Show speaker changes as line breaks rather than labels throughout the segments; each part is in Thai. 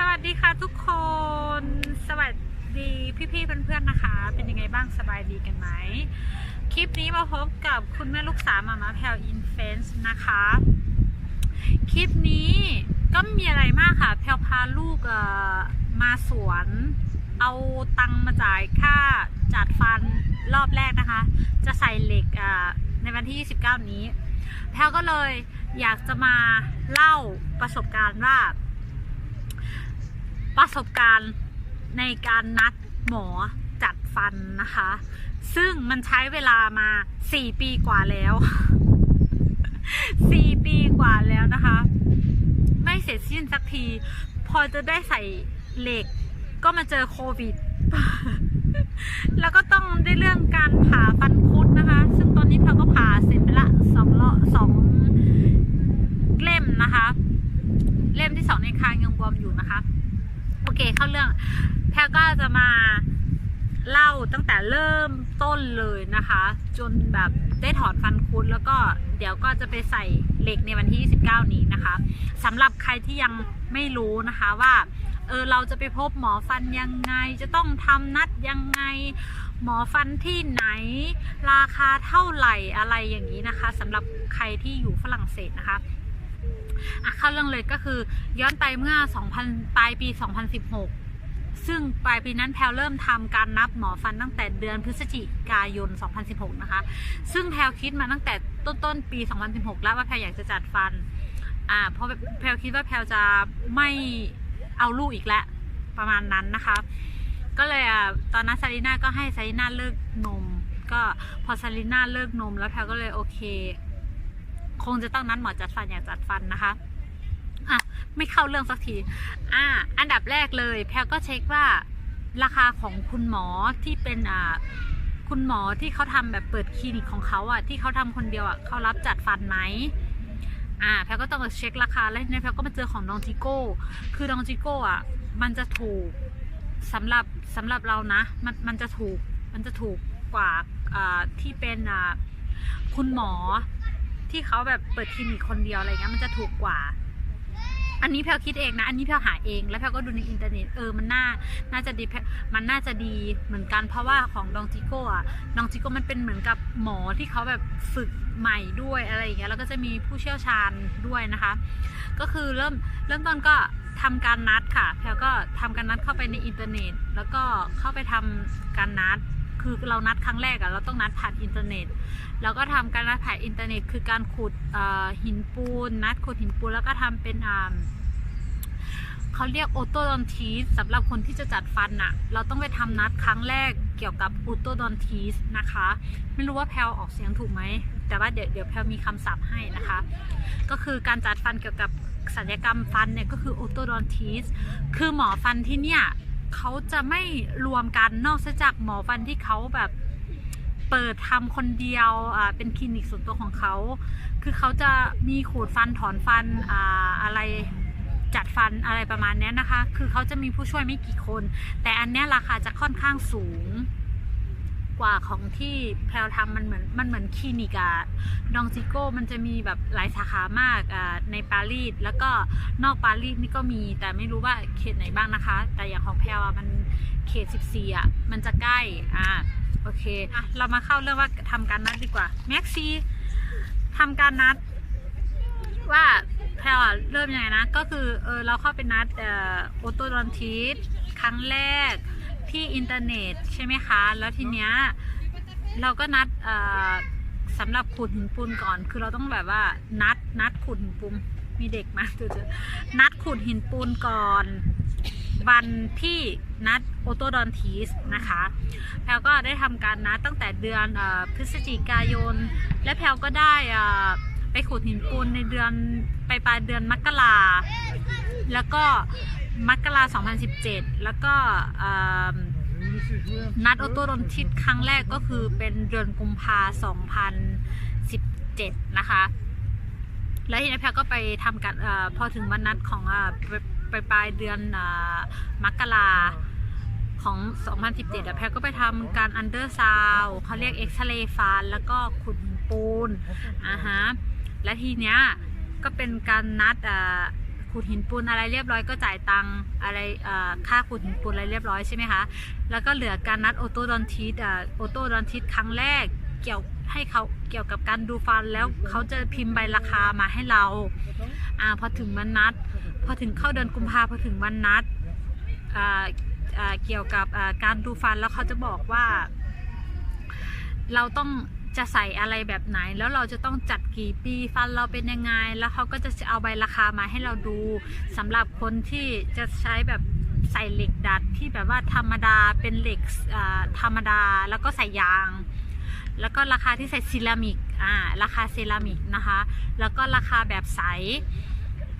สวัสดีค่ะทุกคน สวัสดีพี่ๆเพื่อนๆนะคะ เป็นยังไงบ้างสบายดีกันไหม คลิปนี้มาพบกับคุณแม่ลูกสาวมามาแพลวอินเฟนส์นะคะ คลิปนี้ก็ไม่มีอะไรมากค่ะ แพลวพาลูกมาสวน เอาตังมาจ่ายค่าจัดฟันรอบแรกนะคะ จะใส่เหล็กในวันที่ 29 นี้ แพลวก็เลยอยากจะมาเล่าประสบการณ์ว่า ประสบการณ์ในการนัดหมอจัดฟันนะคะ ซึ่งมันใช้เวลามา4ปีกว่าแล้ว4ปีกว่าแล้วนะคะ ไม่เสร็จสิ้นสักที พอจะได้ใส่เหล็ก ก็มาเจอโควิด แล้วก็ต้องได้เรื่องการผ่าฟันคุดนะคะ ซึ่งตอนนี้แพลก็ผ่าเสร็จไปละสองรอบสองเล่มนะคะ เล่มที่สองในคางยังบวมอยู่นะคะ เคเข้าเรื่องแพรก็จะมาเล่าตั้งแต่เริ่มต้นเลยนะคะ จนแบบได้ถอนฟันคุดแล้วก็เดี๋ยวก็จะไปใส่เหล็กในวันที่ 29 นี้นะคะสำหรับใครที่ยังไม่รู้นะคะว่าเออเราจะไปพบหมอฟันยังไง จะต้องทำนัดยังไง หมอฟันที่ไหน ราคาเท่าไหร่อะไรอย่างนี้นะคะสำหรับใครที่อยู่ฝรั่งเศสนะคะ อะเข้าเรื่องเลยก็คือย้อนไปเมื่อ 2000 ปลายปี 2016 ซึ่งปลายปีนั้นแพลเริ่มทำการนับหมอฟันตั้งแต่เดือนพฤศจิกายน 2016 นะคะ ซึ่งแพลคิดมาตั้งแต่ต้นต้นๆปี 2016 แล้วว่าแพลอยากจะจัดฟัน อ่าเพราะแพลคิดว่าแพลจะไม่เอาลูกอีกแล้วประมาณนั้นนะคะ ก็เลยอะตอนนั้นซารีน่าก็ให้ซารีน่าเลิกนม ก็พอซารีน่าเลิกนมแล้วแพลก็เลยโอเค คงจะต้องนัดหมอจัดฟันอยากจัดฟันนะคะอะไม่เข้าเรื่องสักทีอ่าอันดับแรกเลยแพลก็เช็คว่าราคาของคุณหมอที่เป็นอ่าคุณหมอที่เขาทำแบบเปิดคลินิกของเขาอะที่เขาทำคนเดียวอะเขารับจัดฟันไหมอ่าแพลก็ต้องเช็คราคาแล้วทีนี้แพลก็มาเจอของดองจิโก้ คือดองจิโก้อะมันจะถูกสำหรับสำหรับเรานะ มันมันจะถูกมันจะถูกกว่าอ่าที่เป็นอ่าคุณหมอ ที่เขาแบบเปิดคลินิกคนเดียวอะไรเงี้ยมันจะถูกกว่า อันนี้แพลคิดเองนะ อันนี้แพลหาเอง แล้วแพลก็ดูในอินเทอร์เน็ตเออมันน่าน่าจะดีมันน่าจะดีเหมือนกันเพราะว่าของดองจิโก้อะดองจิโก้มันเป็นเหมือนกับหมอที่เขาแบบฝึกใหม่ด้วยอะไรอย่างเงี้ยแล้วก็จะมีผู้เชี่ยวชาญด้วยนะคะ ก็คือเริ่มเริ่มต้นก็ทำการนัดค่ะ แพลก็ทำการนัดเข้าไปในอินเทอร์เน็ต แล้วก็เข้าไปทำการนัด คือเรานัดครั้งแรกอะเราต้องนัดผ่านอินเทอร์เน็ต แล้วก็ทำการนัดผ่านอินเทอร์เน็ต คือการขุดหินปูน นัดขุดหินปูนแล้วก็ทำเป็นอ่าเขาเรียกโอโตดอนทีสสำหรับคนที่จะจัดฟันอะเราต้องไปทำนัดครั้งแรกเกี่ยวกับโอโตดอนทีสนะคะ ไม่รู้ว่าแพลออกเสียงถูกไหม แต่ว่าเดี๋ยวเดี๋ยวแพลมีคำศัพท์ให้นะคะ ก็คือการจัดฟันเกี่ยวกับศัลยกรรมฟันเนี่ยก็คือโอโตดอนทีสคือหมอฟันที่เนี่ย เขาจะไม่รวมกันนอกจากหมอฟันที่เขาแบบเปิดทำคนเดียวอ่าเป็นคลินิกส่วนตัวของเขา คือเขาจะมีขูดฟันถอนฟันอ่าอะไรจัดฟันอะไรประมาณนี้นะคะ คือเขาจะมีผู้ช่วยไม่กี่คน แต่อันเนี้ยราคาจะค่อนข้างสูง กว่าของที่แพลวทำมันเหมือนมันเหมือนคลินิกอะดองจิโก้มันจะมีแบบหลายสาขามากในปารีสแล้วก็นอกปารีสนี่ก็มีแต่ไม่รู้ว่าเขตไหนบ้างนะคะ แต่อย่างของแพลวอะมันเขต 14อะมันจะใกล้อ่าโอเคอเรามาเข้าเรื่องว่าทำการนัดดีกว่าแม็กซี่ทำการนัดว่าแพลอะเริ่มยังไงนะ ก็คือเออเราเข้าไปนัดออโอโตดอนทิสครั้งแรก ที่อินเทอร์เน็ตใช่ไหมคะ แล้วทีเนี้ยเราก็นัดสำหรับขุดหินปูนก่อน คือเราต้องแบบว่านัดนัดขุดหินปูนมีเด็กมาเจอๆนัดขุดหินปูนก่อนวันที่นัดโอโตดอนทีสนะคะ แพลก็ได้ทำการนัดตั้งแต่เดือนอพฤศจิกายน และแพลก็ได้อ่อไปขุดหินปูนในเดือนไปปลายเดือนมกราแล้วก็ มกรา2017แล้วก็นัดโอโตดนทิสครั้งแรกก็คือเป็นเดือนกุมภา2017นะคะ แล้วทีนี้แพลก็ไปทำการอพอถึงวันนัดของอ่าไปปลายเดือนอมกราของ 2017อะแพลก็ไปทำการอันเดอร์ซาวเขาเรียกเอ็กซเรย์ฟันแล้วก็ขุดปูนอ่าฮะ และทีเนี้ยก็เป็นการนัดอ่า ขุดหินปูนอะไรเรียบร้อยก็จ่ายตังอะไรค่าขูดหินปูนอะไรเรียบร้อยใช่ไหมคะ แล้วก็เหลือการนัดโอโตดอนทิสอ่าโอโตดอนทิสครั้งแรกเกี่ยวให้เขาเกี่ยวกับการดูฟันแล้วเขาจะพิมพ์ใบราคามาให้เราอ่าพอถึงวันนัด พอถึงเข้าเดือนกุมภาพอถึงวันนัดอ่าอ่าเกี่ยวกับการดูฟันแล้วเขาจะบอกว่า เราต้อง จะใส่อะไรแบบไหน แล้วเราจะต้องจัดกี่ปีฟันเราเป็นยังไง แล้วเขาก็จะเอาใบราคามาให้เราดูสำหรับคนที่จะใช้แบบใส่เหล็กดัดที่แบบว่าธรรมดาเป็นเหล็กอ่าธรรมดาแล้วก็ใส่ยาง แล้วก็ราคาที่ใส่เซรามิกอ่าราคาเซรามิกนะคะ แล้วก็ราคาแบบใส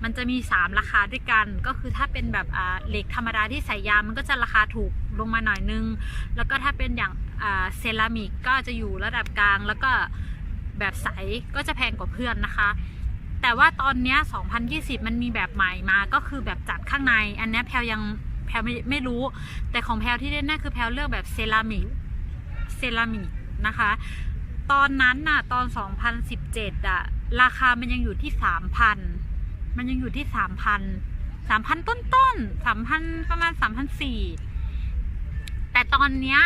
มันจะมี 3 ราคาด้วยกัน ก็คือถ้าเป็นแบบอ่าเหล็กธรรมดาที่ใส่ยางมันก็จะราคาถูกลงมาหน่อยนึง แล้วก็ถ้าเป็นอย่าง เซรามิกก็จะอยู่ระดับกลางแล้วก็แบบใสก็จะแพงกว่าเพื่อนนะคะ แต่ว่าตอนนี้ย2020 มันมีแบบใหม่มาก็คือแบบจัดข้างใน อันนี้แพลยังแพลไม่ไม่รู้ แต่ของแพลที่ได้แน่คือแพลเลือกแบบเซรามิกเซรามิกนะคะ ตอนนั้นน่ะตอน 2017อะราคามันยังอยู่ที่ 3,000 มันยังอยู่ที่ 3,000 3,000 ต้นๆ3,000 ประมาณ 3,004แต่ตอนเนี้ย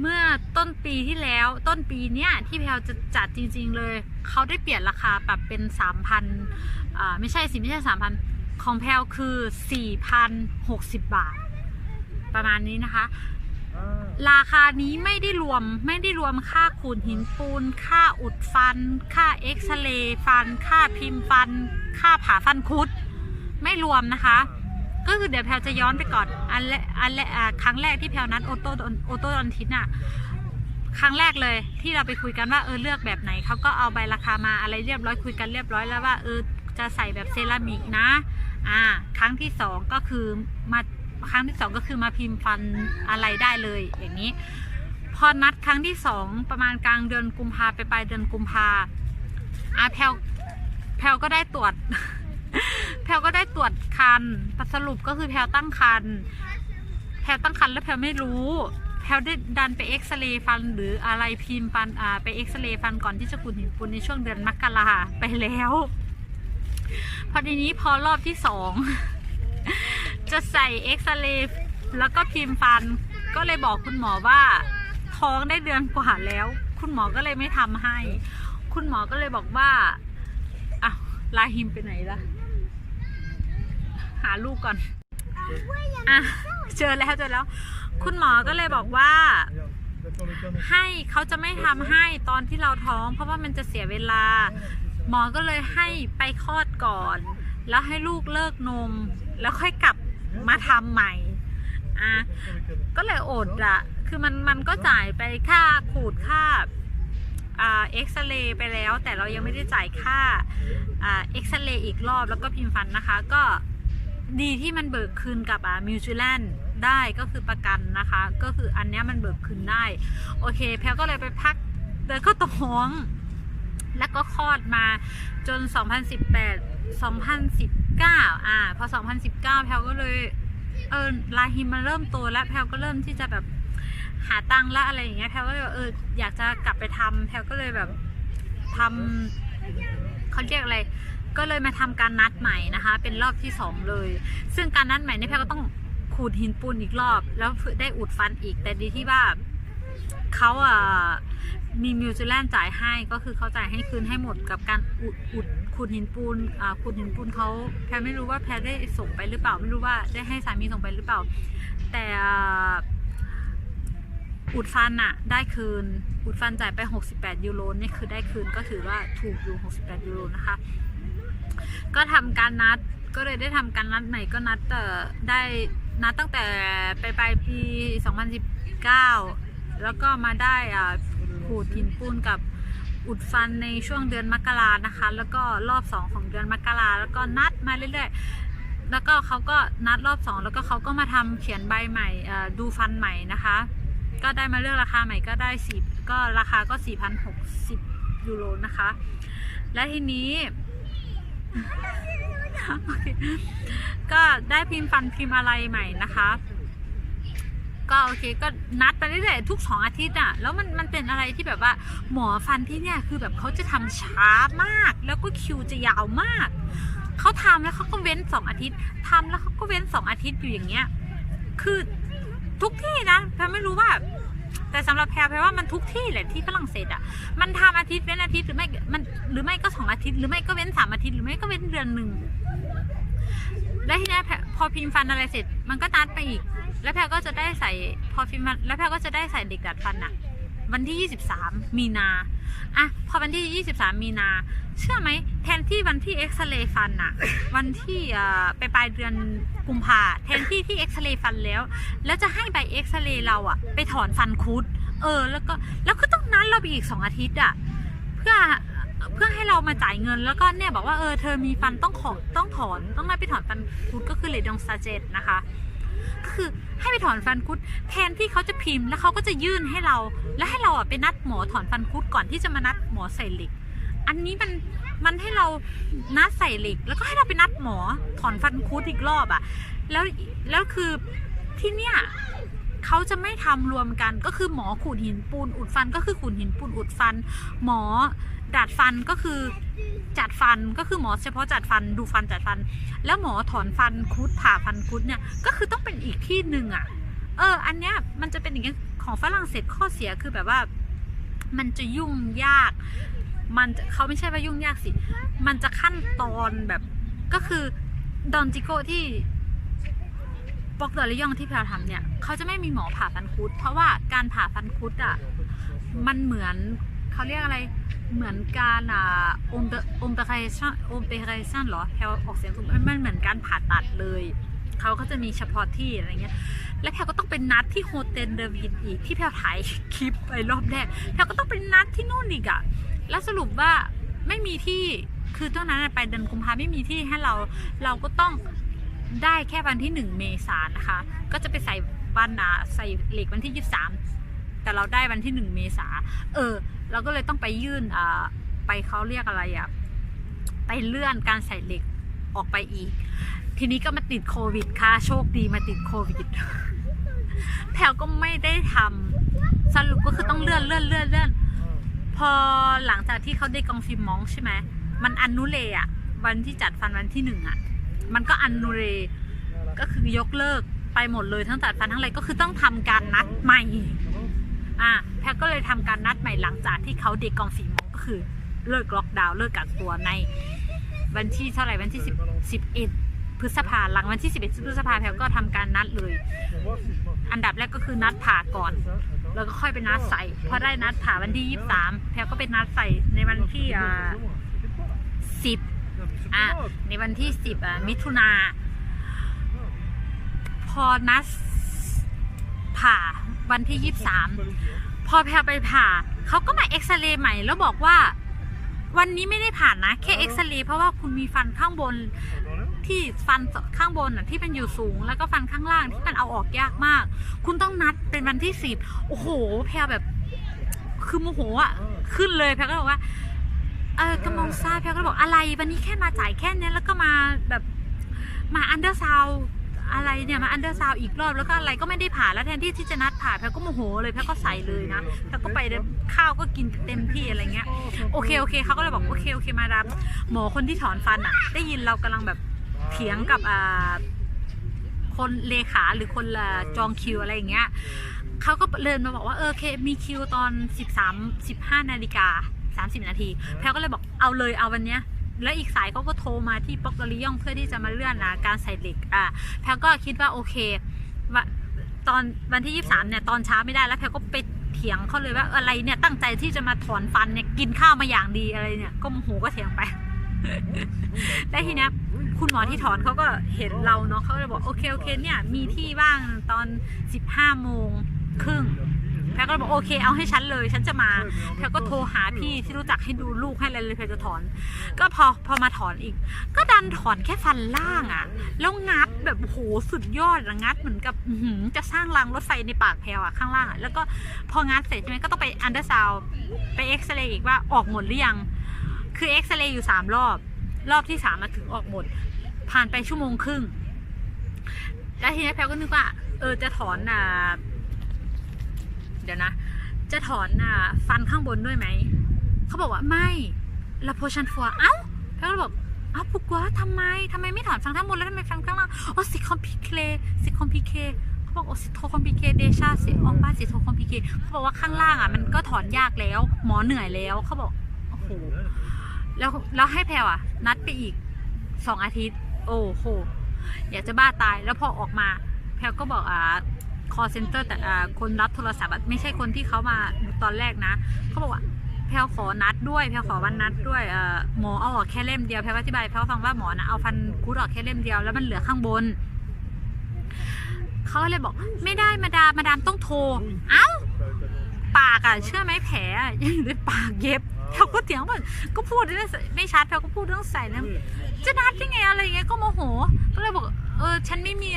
เมื่อต้นปีที่แล้วต้นปีเนี้ยที่แพลจะจัดจริง ๆ เลย เขาได้เปลี่ยนราคาปรับเป็น 3,000อ่าไม่ใช่สิไม่ใช่ 3,000 ของแพลคือ 4,060 บาท ประมาณนี้นะคะ ราคานี้ไม่ได้รวมไม่ได้รวมค่าขูดหินปูน ค่าอุดฟัน ค่าเอ็กซเรย์ฟัน ค่าพิมพ์ฟัน ค่าผ่าฟันคุด ไม่รวมนะคะ ก็คือเดี๋ยวแพลจะย้อนไปก่อนอันแรกอันแรกอ่าครั้งแรกที่แพลนัดโอโต้โอโต้ดอนทิสน่ะครั้งแรกเลยที่เราไปคุยกันว่าเออเลือกแบบไหนเขาก็เอาใบราคามาอะไรเรียบร้อยคุยกันเรียบร้อยแล้วว่าเออจะใส่แบบเซรามิกนะอ่าครั้งที่สองก็คือมาครั้งที่สองก็คือมาพิมพ์ฟันอะไรได้เลยอย่างนี้ พอนัดครั้งที่สองประมาณกลางเดือนกุมภาไปปลายเดือนกุมภาอะแพลวแพลวก็ได้ตรวจ พลวก็ได้ตรวจคันสรุปก็คือแพลวตั้งคันแพลวตั้งคันแล้วแพลวไม่รู้ แพลวได้ดันไปเอ็กซเรย์ฟันหรืออะไรพิมพ์ฟันอ่าไปเอ็กซเรย์ฟันก่อนที่จะขูดหินปูนในช่วงเดือนมกราไปแล้ว พอทีนี้พอรอบที่สองจะใส่เอ็กซเรย์แล้วก็พิมพ์ฟัน ก็เลยบอกคุณหมอว่า ท้องได้เดือนกว่าแล้ว คุณหมอก็เลยไม่ทำให้ คุณหมอก็เลยบอกว่าอะลาฮิมไปไหนล่ะ หาลูกก่อน อะเจอแล้วเจอแล้ว คุณหมอก็เลยบอกว่า ให้เขาจะไม่ทำให้ตอนที่เราท้อง เพราะว่ามันจะเสียเวลา หมอก็เลยให้ไปคลอดก่อน แล้วให้ลูกเลิกนม แล้วค่อยกลับมาทำใหม่อะก็เลยอดอะคือมันมันก็จ่ายไปค่าขูดค่าอ่าเอ็กซเรย์ไปแล้วแต่เรายังไม่ได้จ่ายค่าอ่าเอ็กซเรย์อีกรอบแล้วก็พิมพ์ฟันนะคะ ก็ ดีที่มันเบิกคืนกับอ่ามิวจูแลนได้ก็คือประกันนะคะ ก็คืออันเนี้ยมันเบิกคืนได้ โอเค แพลก็เลยไปพักเดินเข้าท้อง แล้วก็คลอดมาจน 2018 2019 อ่า พอ 2019 แพลก็เลยเออลาฮิมมันเริ่มโตแล้วแพลก็เริ่มที่จะแบบหาตังค์ละอะไรอย่างเงี้ยแพลก็เลยเอออยากจะกลับไปทำแพลก็เลยแบบทำเขาเรียกอะไร ก็เลยมาทำการนัดใหม่นะคะ เป็นรอบที่สองเลย ซึ่งการนัดใหม่นี่แพลก็ต้องขูดหินปูนอีกรอบ แล้วได้อุดฟันอีก แต่ดีที่ว่าเขาอะมีมิวจูแลนจ่ายให้ก็คือเขาจ่ายให้คืนให้หมดกับการอุดอุดขูดหินปูนอ่าขูดหินปูนเขาแพลไม่รู้ว่าแพลได้ส่งไปหรือเปล่า ไม่รู้ว่าได้ให้สามีส่งไปหรือเปล่า แต่อุดฟันอะได้คืน อุดฟันจ่ายไป 68 ยูโรนี่คือได้คืนก็ถือว่าถูกอยู่ 68 ยูโรนะคะ ก็ทำการนัดก็เลยได้ทำการนัดใหม่ก็นัดเอ่อได้นัดตั้งแต่ไปลายปี 2019 แล้วก็มาได้อ่าขูดหินปูนกับอุดฟันในช่วงเดือนมกรานะคะ แล้วก็รอบสองของเดือนมกราแล้วก็นัดมาเรื่อยๆ แล้วก็เขาก็นัดรอบสองแล้วก็เขาก็มาทำเขียนใบใหม่ดูฟันใหม่นะคะ ก็ได้มาเลือกราคาใหม่ก็ได้สีก็ราคาก็ 4,060 ยูโรนะคะ และทีนี้ ก็ได้พิมพ์ฟันพิมพ์อะไรใหม่นะคะ ก็โอเคก็นัดไปเรื่อยๆทุกสองอาทิตย์อะแล้วมันมันเป็นอะไรที่แบบว่า หมอฟันที่เนี่ยคือแบบเขาจะทำช้ามาก แล้วก็คิวจะยาวมากเขาทำแล้วเขาก็เว้นสองอาทิตย์ทำแล้วเขาก็เว้นสองอาทิตย์อยู่อย่างเงี้ย คือทุกที่นะแพไม่รู้ว่า แต่สำหรับแพรแพรว่ามันทุกที่แหละที่ฝรั่งเศสอะมันทำอาทิตย์เว้นอาทิตย์หรือไม่มันหรือไม่ก็สองอาทิตย์หรือไม่ก็เว้นสามอาทิตย์หรือไม่ก็เว้นเดือนหนึ่งแล้วทีนี้พอพิมพ์ฟันอะไรเสร็จ มันก็นัดไปอีก แล้วแพรก็จะได้ใส่พอพิมพ์แล้วแพรก็จะได้ใส่เด็กดัดฟันอะ วันที่ 23 มีนาอะพอวันที่ 23 มีนา เชื่อไหมแทนที่วันที่เอ็กซเรย์ฟันอะวันที่เอ่อไปปลายเดือนกุมภาแทนที่ที่เอ็กซเรย์ฟันแล้ว แล้วจะให้ใบเอ็กซเรย์เราอะไปถอนฟันคุด เออ แล้วก็แล้วก็ต้องนัดเราไปอีกสองอาทิตย์อะเพื่อเพื่อให้เรามาจ่ายเงินแล้วก็เนี่ยบอกว่าเออเธอมีฟันต้องขอต้องถอนต้องไปถอนฟันคุดก็คือเลดองซาเจตนะคะ ก็คือให้ไปถอนฟันคุด แทนที่เขาจะพิมพ์แล้วเขาก็จะยื่นให้เรา แล้วให้เราอะไปนัดหมอถอนฟันคุดก่อนที่จะมานัดหมอใส่เหล็ก อันนี้มันมันให้เรานัดใส่เหล็ก แล้วก็ให้เราไปนัดหมอถอนฟันคุดอีกรอบอะ แล้วแล้วคือที่เนี่ยเขาจะไม่ทำรวมกันก็คือหมอขูดหินปูนอุดฟัน ก็คือขูดหินปูนอุดฟัน หมอ ดัดฟันก็คือจัดฟันก็คือหมอเฉพาะจัดฟันดูฟันจัดฟัน แล้วหมอถอนฟันคุดผ่าฟันคุดเนี่ยก็คือต้องเป็นอีกที่หนึ่งอะ่ะ เออ อันเนี้ยมันจะเป็นอย่างเงี้ยของฝรั่งเศสข้อเสียคือแบบว่า มันจะยุ่งยาก มันเขาไม่ใช่ว่ายุ่งยากสิ มันจะขั้นตอนแบบก็คือดอนจิโกที่ปอกเดอร์ลยองที่แพลทำเนี่ยเขาจะไม่มีหมอผ่าฟันคุด เพราะว่าการผ่าฟันคุดอะมันเหมือนเขาเรียกอะไร เหมือนการอ่าอมอมเปเรชั่นอมเปเรชั่นหรอแพลออกเสียงถูกไหมมันเหมือนการผ่าตัดเลยเขาก็จะมีเฉพาะที่อะไรเงี้ย และแพลก็ต้องเป็นนัดที่โฮเทลเดวินอีกที่แพลถ่ายคลิปไปรอบแรกแพลก็ต้องเป็นนัดที่นู่นอีกอะแล้วสรุปว่าไม่มีที่คือตอนนั้นไปเดือนกุมภาไม่มีที่ให้เราเราก็ต้องได้แค่วันที่หนึ่งเมษายนนะคะ ก็จะไปใส่บันนาใส่เหล็กวันที่ยี่สาม แต่เราได้วันที่หนึ่งเมษาเออ เราก็เลยต้องไปยื่นอ่าไปเขาเรียกอะไรอะไปเลื่อนการใส่เหล็กออกไปอีก ทีนี้ก็มาติดโควิดค่ะโชคดีมาติดโควิดแพลก็ไม่ได้ทำสรุปก็คือต้องเลื่อนเลื่อนเลื่อนเลื่อนพอหลังจากที่เขาได้กองฟิล์มมองใช่ไหมมันอนุเลอะวันที่จัดฟันวันที่หนึ่งอะมันก็อนนุเลก็คือยกเลิกไปหมดเลยทั้งจัดฟันทั้งอะไรก็คือต้องทำการนัดใหม่ อะแพทก็เลยทำการนัดใหม่หลังจากที่เขาเด็กกองฟิล์มมองก็คือเลิกล็อกดาวน์เลิกกักตัวในวันที่เท่าไหร่วันที่สิบสิบเอ็ดพฤษภาหลังวันที่สิบเอ็ดพฤษภาแพลก็ทำการนัดเลย อันดับแรกก็คือนัดผ่าก่อน แล้วก็ค่อยไปนัดใส่พอได้นัดผ่าวันที่ยี่สามแพลก็ไปนัดใส่ในวันที่อ่าสิบอะในวันที่สิบอะมิถุนา พอนัดผ่า วันที่ยี่สามพอแพลไปผ่าเขาก็มาเอ็กซเรย์ใหม่แล้วบอกว่า วันนี้ไม่ได้ผ่านนะ แค่เอ็กซเรย์เพราะว่าคุณมีฟันข้างบนที่ฟันข้างบนอะที่มันอยู่สูง แล้วก็ฟันข้างล่างที่มันเอาออกยากมาก คุณต้องนัดเป็นวันที่สิบโอ้โห แพรแบบคือโมโหอะขึ้นเลยแพรก็บอกว่าเออกระมองซ่าแพรก็บอกอะไร วันนี้แค่มาจ่ายแค่เนี้ยแล้วก็มาแบบมาอันเดอร์ซาว อะไรเนี่ยมาอันเดอร์ซาวอีกรอบแล้วก็อะไรก็ไม่ได้ผ่าแล้วแทนที่ที่จะนัดผ่าแพรก็โมโหเลยแพรก็ใส่เลยนะแพรก็ไปเลยข้าวก็กินเต็มที่อะไรเงี้ยโอเคโอเคเขาก็เลยบอกโอเคโอเคมาดามหมอคนที่ถอนฟันอะ ได้ยินเรากำลังแบบเถียงกับอ่าคนเลขาหรือคนละจองคิวอะไรอย่างเงี้ยเขาก็เดินมาบอกว่าเออโอเคมีคิวตอน 13 15นาฬิกา30 นาที แพลก็เลยบอกเอาเลยเอาวันเนี้ย แล้วอีกสายเขาก็โทรมาที่ปอกกริยองเพื่อที่จะมาเลื่อนนะการใส่เหล็กอะแพลก็คิดว่าโอเคว่าตอนวันที่ 23เนี่ยตอนเช้าไม่ได้แล้วแพลก็ไปเถียงเขาเลยว่าอะไรเนี่ยตั้งใจที่จะมาถอนฟันเนี่ยกินข้าวมาอย่างดีอะไรเนี่ยก็โมโหก็เถียงไปแล้วทีเนี้ยคุณหมอที่ถอนเขาก็เห็นเราเนาะเขาเลยบอกโอเคโอเคเนี่ยมีที่ว่างตอน 15โมงครึ่ง แพรก็บอกโอเคเอาให้ฉันเลยฉันจะมา แพรก็โทรหาพี่ที่รู้จักให้ดูลูกให้อะไรเลยแพรจะถอน ก็พอพอมาถอนอีก ก็ดันถอนแค่ฟันล่างอะ่ะ แล้วงัดแบบโหสุดยอดอะงัดเหมือนกับจะสร้างรางรถไฟในปากแพรอะข้างล่างอะแล้วก็พองัดเสร็จใช่ไหมก็ต้องไปอันเดอร์ซาวไปเอ็กซเรย์อีกว่าออกหมดหรือยัง คือเอ็กซเรย์อยู่สามรอบ รอบที่สามมาถึงออกหมด ผ่านไปชั่วโมงครึ่งแล้วทีนี้แพลก็นึกว่าเออจะถอนอ่า เดี๋ยวนะ จะถอนอ่าฟันข้างบนด้วยไหม เขาบอกว่าไม่ละโพชันฟัวเอ้าแลก็เลยบอกเอ้าวปุกว่าทำไมทำไมไม่ถอนฟังทั้งหมดแล้วทำไมฟังข้างล่างโอ้สิคอมพิเคสิคอมพิเคเขาบอกโอ้สิโทคอมพิเคเดชาสิออกบ้าสิโทคอมพิเคเขาบอกว่าข้างล่างอะมันก็ถอนยากแล้ว หมอเหนื่อยแล้วเขาบอกโอ้โหแล้วแล้วให้แพลวอะ นัดไปอีกสองอาทิตย์ โอ้โหอยากจะบ้าตายแล้วพอออกมา แพลวก็บอกอ่า call center แต่คนรับโทรศัพท์ไม่ใช่คนที่เขามาตอนแรกนะเขาบอกว่าแพลวขอนัดด้วยแพลวขอวันนัดด้วยหมอเอาออกแค่เล่มเดียวแพลวอธิบายแพลวฟังว่าหมอนะเอาฟันคุดออกแค่เล่มเดียวแล้วมันเหลือข้างบนเขาเลยบอกไม่ได้มาดามมาดามต้องโทร เอ้า ปากอะเชื่อไหมแผลยังอยู่ในปากเย็บ แพลก็เถียงว่าก็พูดได้ไม่ชัดแพลก็พูดเรื่องใส่แล้วจะนัดยังไงอะไรเงี้ยก็โมโห ก็เลยบอกเออฉันไม่มี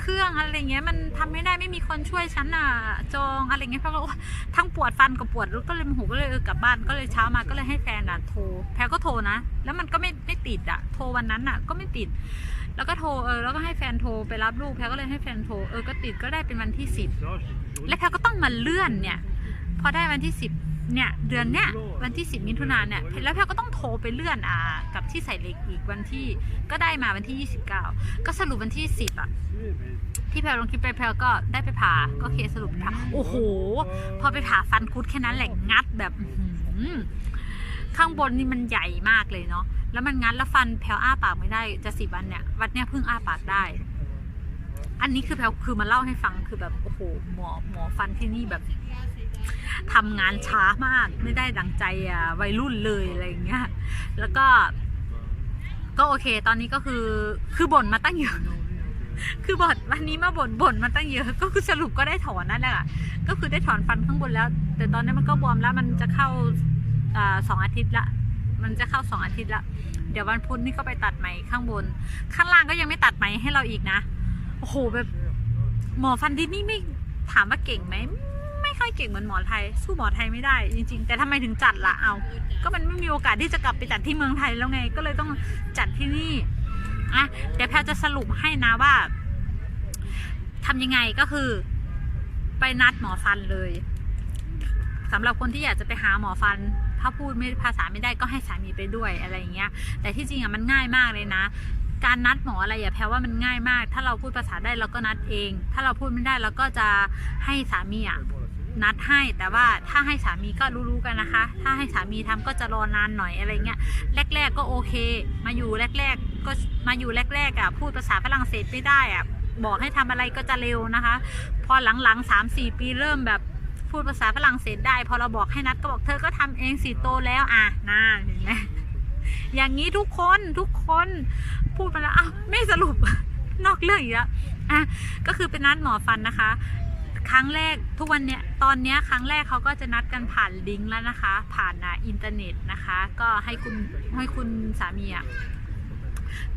เครื่องอะไรเงี้ยมันทำไม่ได้ไม่มีคนช่วยฉันอะจองอะไรเงี้ยเพราะว่าทั้งปวดฟันกับปวดล้วก็เลยโมโหก็เลยเออกลับบ้านก็เลยเช้ามาก็เลยให้แฟนอะโทรแพรก็โทรนะ แล้วมันก็ไม่ไม่ติดอะโทรวันนั้นอะก็ไม่ติด แล้วก็โทรเออแล้วก็ให้แฟนโทรไปรับลูกแพรก็เลยให้แฟนโทรเออก็ติดก็ได้เป็นวันที่สิบและแพรก็ต้องมาเลื่อนเนี่ย พอได้วันที่สิบ เนี่ยเดือนเนี้ยวันที่สิบมิถุนายนเนี่ยแล้วแพรก็ต้องโทรไปเลื่อนอ่ากับที่ใส่เหล็กอีกวันที่ก็ได้มาวันที่ยี่สิบเก้าก็สรุปวันที่สิบอะที่แพรลงคลิปไปแพรก็ได้ไปผ่าก็เคสรุปผ่าโอ้โห พอไปผ่าฟันคุดแค่นั้นแหละงัดแบบอื้อหือข้างบนนี่มันใหญ่มากเลยเนาะแล้วมันงัดแล้วฟันแพรอ้าปากไม่ได้จะสิบวันเนี่ยวันเนี้ยเพิ่งอ้าปากได้ อันนี้คือแพลคือมาเล่าให้ฟังคือแบบโอ้โหหมอหมอฟันที่นี่แบบ ทำงานช้ามากไม่ได้ดังใจวัยรุ่นเลยอะไรอย่างเงี้ยแล้วก็ก็โอเค ตอนนี้ก็คือคือบ่นมาตั้งเยอะคือบ่นวันนี้มาบ่นบ่นมาตั้งเยอะ ก็คือสรุปก็ได้ถอนนั่นแหละก็คือได้ถอนฟันข้างบนแล้ว แต่ตอนนี้มันก็บวมแล้วมันจะเข้าสองอาทิตย์ละ มันจะเข้าสองอาทิตย์ละเดี๋ยววันพุธนี่ก็ไปตัดไหมข้างบน ข้างล่างก็ยังไม่ตัดไหมให้เราอีกนะโอ้โหแบบหมอฟันที่นี่ไม่ถามว่าเก่งไหม ค่อยเก่งเหมือนหมอไทย สู้หมอไทยไม่ได้ จริง ๆ แต่ทำไมถึงจัดละเอา ก็มันไม่มีโอกาสที่จะกลับไปจัดที่เมืองไทยแล้วไง ก็เลยต้องจัดที่นี่อะเดี๋ยวแพทย์จะสรุปให้นะว่าทำยังไงก็คือ ไปนัดหมอฟันเลยสำหรับคนที่อยากจะไปหาหมอฟัน ถ้าพูดไม่ภาษาไม่ได้ก็ให้สามีไปด้วยอะไรอย่างเงี้ย แต่ที่จริงอะมันง่ายมากเลยนะ การนัดหมออะไรอย่าแพ้ว่ามันง่ายมาก ถ้าเราพูดภาษาได้เราก็นัดเอง ถ้าเราพูดไม่ได้เราก็จะให้สามีอะ นัดให้แต่ว่าถ้าให้สามีก็รู้ๆกันนะคะ ถ้าให้สามีทำก็จะรอนานหน่อยอะไรเงี้ยแรก ๆ ก็โอเค มาอยู่แรก ๆ ก็มาอยู่แรกๆอะพูดภาษาฝรั่งเศสไม่ได้อะบอกให้ทำอะไรก็จะเร็วนะคะ พอหลังๆสามสี่ปีเริ่มแบบพูดภาษาฝรั่งเศสได้ พอเราบอกให้นัดก็บอกเธอก็ทำเองสิโตแล้วอะน่าเห็นไหมอย่างนี้ทุกคนทุกคนพูดไปแล้วอ้าวไม่สรุปนอกเรื่องอีกแล้วอะก็คือเป็นนัดหมอฟันนะคะ ครั้งแรกทุกวันเนี้ยตอนเนี้ยครั้งแรกเขาก็จะนัดกันผ่านลิงก์แล้วนะคะ ผ่านนะอินเทอร์เน็ตนะคะ ก็ให้คุณให้คุณสามีอะ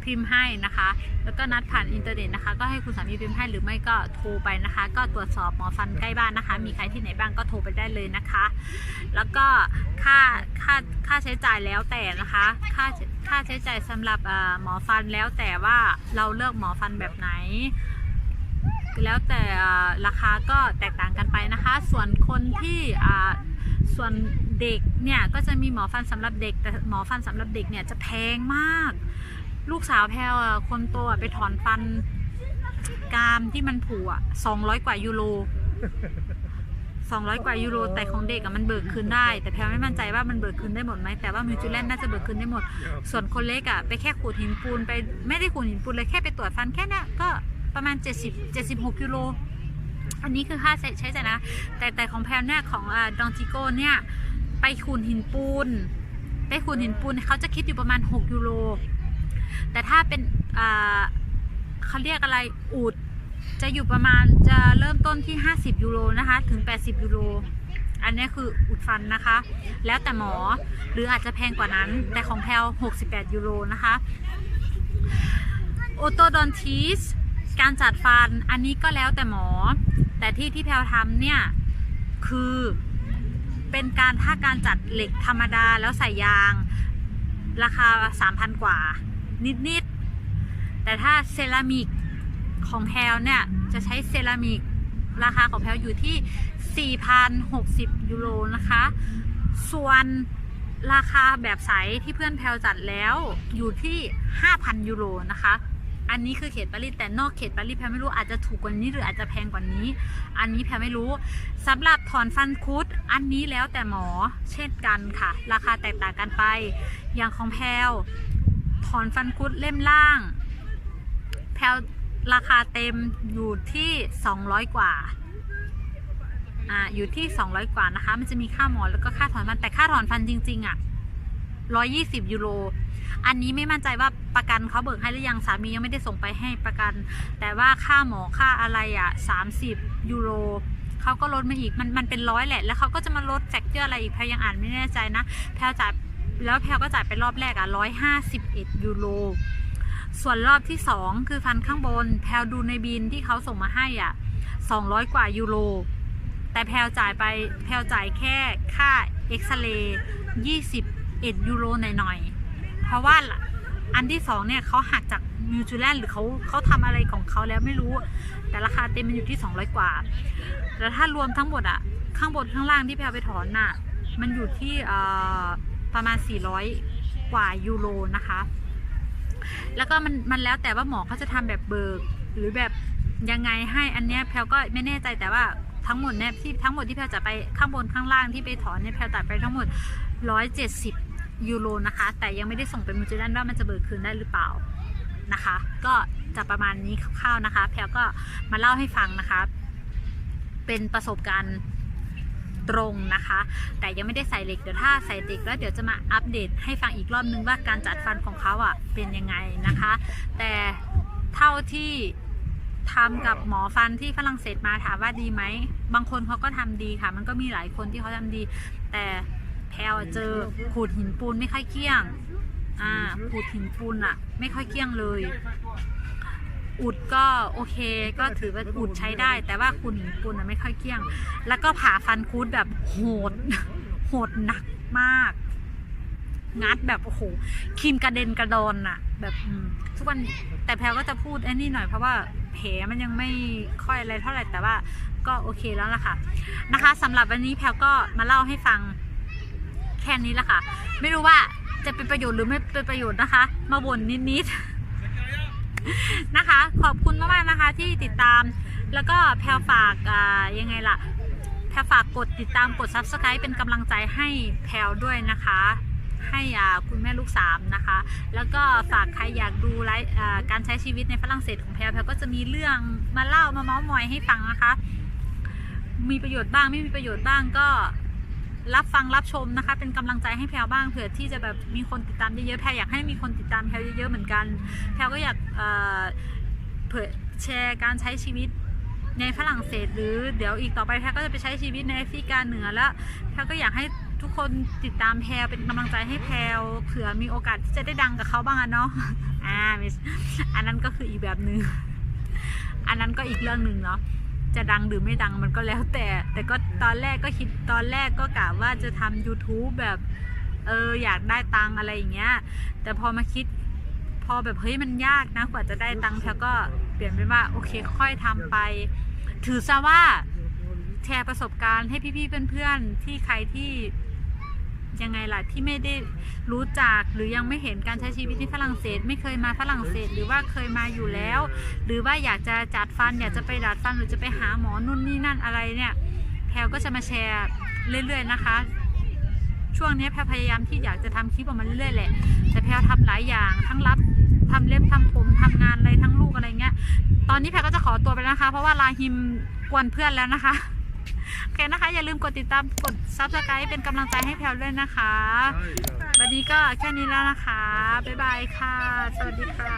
พิมพ์ให้นะคะ แล้วก็นัดผ่านอินเทอร์เน็ตนะคะ ก็ให้คุณสามีพิมพ์ให้หรือไม่ก็โทรไปนะคะ ก็ตรวจสอบหมอฟันใกล้บ้านนะคะ มีใครที่ไหนบ้างก็โทรไปได้เลยนะคะ แล้วก็ค่าค่าค่าใช้จ่ายแล้วแต่นะคะ ค่าค่าใช้จ่ายสำหรับหมอฟันแล้วแต่ว่าเราเลือกหมอฟันแบบไหน แล้วแต่ราคาก็แตกต่างกันไปนะคะ ส่วนคนที่ส่วนเด็กเนี่ยก็จะมีหมอฟันสำหรับเด็ก แต่หมอฟันสำหรับเด็กเนี่ยจะแพงมาก ลูกสาวแพลวคนโตอะไปถอนฟันกรามที่มันผุอะสองร้อยกว่ายูโรสองร้อยกว่ายูโรแต่ของเด็กอะมันเบิกคืนได้ แต่แพลไม่มั่นใจว่ามันเบิกคืนได้หมดไหมแต่ว่ามิวจูแลนน่าจะเบิกคืนได้หมด ส่วนคนเล็กอะไปแค่ขูดหินปูนไปไม่ได้ขูดหินปูนเลยแค่ไปตรวจฟันแค่นี้ก็ ประมาณ 70 76ยูโรอันนี้คือค่าใช้จ่ายนะ แต่แต่ของแพลเนี่ยของดองจิโก้เนี่ยไปขูดหินปูน ไปขูดหินปูนเขาจะคิดอยู่ประมาณ 6ยูโรแต่ถ้าเป็นเขาเรียกอะไรอูดจะอยู่ประมาณจะเริ่มต้นที่ 50ยูโรนะคะถึง 80ยูโรอันนี้คืออุดฟันนะคะ แล้วแต่หมอหรืออาจจะแพงกว่านั้น แต่ของแพล68ยูโรนะคะโอโตดอนทิส การจัดฟันอันนี้ก็แล้วแต่หมอ แต่ที่ที่แพลทำเนี่ย คือเป็นการถ้าการจัดเหล็กธรรมดาแล้วใส่ยาง ราคา 3,000 กว่า นิด ๆ แต่ถ้าเซรามิกของแพลวเนี่ย จะใช้เซรามิกราคาของแพลวอยู่ที่ 4,060 ยูโรนะคะ ส่วนราคาแบบใสที่เพื่อนแพลวจัดแล้วอยู่ที่ 5,000 ยูโรนะคะ อันนี้คือเขตปารีสแต่นอกเขตปารีสแพรไม่รู้อาจจะถูกกว่านี้หรืออาจจะแพงกว่านี้ อันนี้แพรไม่รู้สำหรับถอนฟันคุด อันนี้แล้วแต่หมอเช่นกันค่ะ ราคาแตกต่างกันไป อย่างของแพลวถอนฟันคุดเล่มล่าง แพลวราคาเต็มอยู่ที่ 200 กว่าอ่าอยู่ที่ 200 กว่านะคะ มันจะมีค่าหมอแล้วก็ค่าถอนฟันแต่ค่าถอนฟันจริงๆอะ120 ยูโร อันนี้ไม่มั่นใจว่าประกันเขาเบิกให้หรือยังสามียังไม่ได้ส่งไปให้ประกัน แต่ว่าค่าหมอค่าอะไรอะ30 ยูโรเขาก็ลดมาอีกมันมันเป็นร้อยแหละ แล้วเขาก็จะมาลดแฟกเจอร์อะไรอีกแพลยังอ่านไม่แน่ใจนะแพลจ่ายแล้วแพลก็จ่ายไปรอบแรกอะ151ยูโรส่วนรอบที่2คือฟันข้างบน แพลดูในบินที่เขาส่งมาให้อะ200กว่ายูโรแต่แพลจ่ายไปแพลจ่ายแค่ค่าเอ็กซเรย์21ยูโรหน่อยๆ เพราะว่าอันที่สองเนี่ยเขาหักจากนิวซีแลนด์หรือเขาเขาทำอะไรของเขาแล้วไม่รู้ แต่ราคาเต็มมันอยู่ที่ 200 กว่าแล้วถ้ารวมทั้งหมดอะข้างบนข้างล่างที่แพลไปถอนน่ะมันอยู่ที่ประมาณ 400 กว่ายูโรนะคะ แล้วก็มันมันแล้วแต่ว่าหมอเขาจะทำแบบเบิก หรือแบบยังไงให้อันเนี้ยแพลก็ไม่แน่ใจแต่ว่าทั้งหมดเนี่ยที่ทั้งหมดที่แพลจะไปข้างบนข้างล่างที่ไปถอนเนี่ยแพลจ่ายไปทั้งหมด 170 ยูโรนะคะ แต่ยังไม่ได้ส่งไปมูจิลันว่ามันจะเบิกคืนได้หรือเปล่านะคะ ก็จะประมาณนี้คร่าวๆนะคะ แพลก็มาเล่าให้ฟังนะคะ เป็นประสบการณ์ตรงนะคะ แต่ยังไม่ได้ใส่เหล็กเดี๋ยวถ้าใส่เหล็กแล้วเดี๋ยวจะมาอัปเดตให้ฟังอีกรอบนึงว่าการจัดฟันของเขาอะเป็นยังไงนะคะ แต่เท่าที่ทำกับหมอฟันที่ฝรั่งเศสมาถามว่าดีไหม บางคนเขาก็ทำดีค่ะ มันก็มีหลายคนที่เขาทำดี แต่ แพลวเจอขูดหินปูนไม่ค่อยเกี้ยง อ่าขูดหินปูนอะไม่ค่อยเกี้ยงเลย อุดก็โอเคก็ถือว่าอุดใช้ได้ แต่ว่าขูดหินปูนอะไม่ค่อยเกี้ยง แล้วก็ผ่าฟันคูดแบบโหด โหดหนักมาก งัดแบบโอ้โหครีมกระเด็นกระดอนอะแบบทุกวันแต่แพลก็จะพูดไอ้นี่หน่อยเพราะว่าแผลมันยังไม่ค่อยอะไรเท่าไหร่แต่ว่าก็โอเคแล้วล่ะค่ะนะคะสำหรับวันนี้แพลก็มาเล่าให้ฟัง ค่นี้แหละค่ะ ไม่รู้ว่าจะเป็นประโยชน์หรือไม่เป็นประโยชน์นะคะ มาบ่นนิดๆนะคะ ขอบคุณมากๆนะคะที่ติดตาม แล้วก็แพลฝากยังไงล่ะแพลฝากกดติดตามกด subscribe เป็นกำลังใจให้แพลด้วยนะคะให้คุณแม่ลูกสามนะคะ แล้วก็ฝากใครอยากดูไลฟ์อ่การใช้ชีวิตในฝรั่งเศสของแพลแพลก็จะมีเรื่องมาเล่ามาเมาส์มอยให้ฟังนะคะ มีประโยชน์บ้างไม่มีประโยชน์บ้างก็ รับฟังรับชมนะคะ เป็นกำลังใจให้แพลบ้างเผื่อที่จะแบบมีคนติดตามเยอะๆแพลอยากให้มีคนติดตามแพลเยอะๆเหมือนกัน แพลก็อยากเผยแชร์การใช้ชีวิตในฝรั่งเศสหรือเดี๋ยวอีกต่อไปแพลก็จะไปใช้ชีวิตในแอฟริกาเหนือแล้วแพลก็อยากให้ทุกคนติดตามแพลเป็นกำลังใจให้แพลเผื่อมีโอกาสที่จะได้ดังกับเขาบ้างอะเนาะอ่าอันนั้นก็คืออีกแบบหนึ่งอันนั้นก็อีกเรื่องหนึ่งเนาะ จะดังหรือไม่ดังมันก็แล้วแต่ แต่ก็ตอนแรกก็คิดตอนแรกก็กะว่าจะทำ YouTube แบบเอออยากได้ตังอะไรอย่างเงี้ย แต่พอมาคิดพอแบบเฮ้ยมันยากนะกว่าจะได้ตังค์แล้วก็เปลี่ยนเป็นว่าโอเคค่อยทำไป ถือซะว่าแชร์ประสบการณ์ให้พี่ๆเพื่อนๆที่ใครที่ ยังไงล่ะที่ไม่ได้รู้จักหรือยังไม่เห็นการใช้ชีวิตที่ฝรั่งเศส ไม่เคยมาฝรั่งเศสหรือว่าเคยมาอยู่แล้ว หรือว่าอยากจะจัดฟันอยากจะไปดัดฟันหรือจะไปหาหมอนู่นนี่นั่นอะไรเนี่ยแพลก็จะมาแชร์เรื่อยๆนะคะ ช่วงนี้แพลพยายามที่อยากจะทำคลิปออกมาเรื่อยๆแหละแต่แพลทำหลายอย่างทั้งรับทำเล็บทำผมทำงานอะไรทั้งลูกอะไรเงี้ย ตอนนี้แพลก็จะขอตัวไปนะคะ เพราะว่าลาฮิมกวนเพื่อนแล้วนะคะ เคนะคะ อย่าลืมกดติดตามกดซับสไครต์เป็นกำลังใจให้แพลด้วยนะคะ วันนี้ก็แค่นี้แล้วนะคะ บ๊ายบายค่ะ สวัสดีค่ะ